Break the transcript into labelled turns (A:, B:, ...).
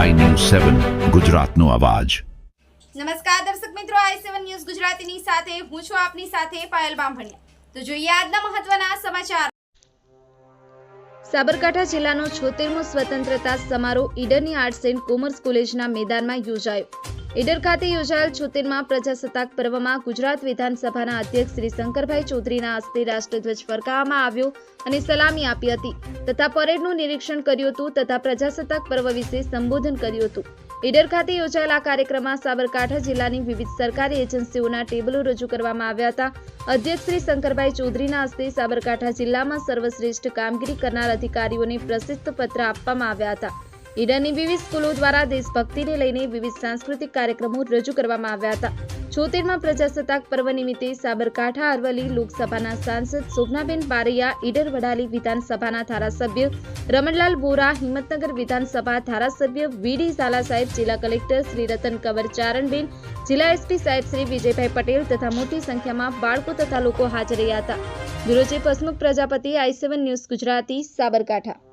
A: સેવન ગુજરાતનો અવાજ.
B: નમસ્કાર દર્શક મિત્રો આઈ સેવન ન્યૂઝ ગુજરાતીની સાથે, હું છું આપની સાથે પાયલ બામભણિયા. તો જોઈએ આજના મહત્વના સમાચાર. સાબરકાંઠા જિલ્લાનો છોતેરમો સ્વતંત્રતા સમારોહ ઈડરની આર્ટ્સ એન્ડ કોમર્સ કોલેજના મેદાનમાં યોજાયો. ઈડર ખાતે યોજાયેલ છોતેરમાં પ્રજાસત્તાક પર્વમાં ગુજરાત વિધાનસભાના અધ્યક્ષ શ્રી શંકરભાઈ ચૌધરીના હસ્તે રાષ્ટ્રધ્વજ ફરકાવવામાં આવ્યો અને સલામી આપી હતી તથા પરેડનું નિરીક્ષણ કર્યું હતું તથા પ્રજાસત્તાક પર્વ વિશે સંબોધન કર્યું હતું. ઈડર ખાતે યોજાયેલા આ કાર્યક્રમમાં સાબરકાંઠા જિલ્લાની વિવિધ સરકારી એજન્સીઓના ટેબલો રજૂ કરવામાં આવ્યા હતા. અધ્યક્ષ શ્રી શંકરભાઈ ચૌધરીના હસ્તે સાબરકાંઠા જિલ્લામાં સર્વશ્રેષ્ઠ કામગીરી કરનાર અધિકારીઓને પ્રશસ્ત પત્ર આપવામાં આવ્યા હતા. ઈડરની વિવિધ સ્કૂલો દ્વારા દેશભક્તિને લઈને વિવિધ સાંસ્કૃતિક કાર્યક્રમો રજૂ કરવામાં આવ્યા હતા. છોતેરમાં પ્રજાસત્તાક પર્વ નિમિત્તે સાબરકાંઠા અરવલી લોકસભાના સાંસદ શોભનાબેન બારૈયા, ઈડર વડાલી વિધાનસભાના ધારાસભ્ય રમણલાલ બોરા હિંમતનગર વિધાનસભા ધારાસભ્ય વીડી ઝાલા સાહેબ, જિલ્લા કલેક્ટર શ્રી રતન કવર ચારણબેન, જિલ્લા એસપી સાહેબ શ્રી વિજયભાઈ પટેલ તથા મોટી સંખ્યામાં બાળકો તથા લોકો હાજર રહ્યા હતા. Guruji chief Prajapati, I seven news Gujarati, Sabarkantha.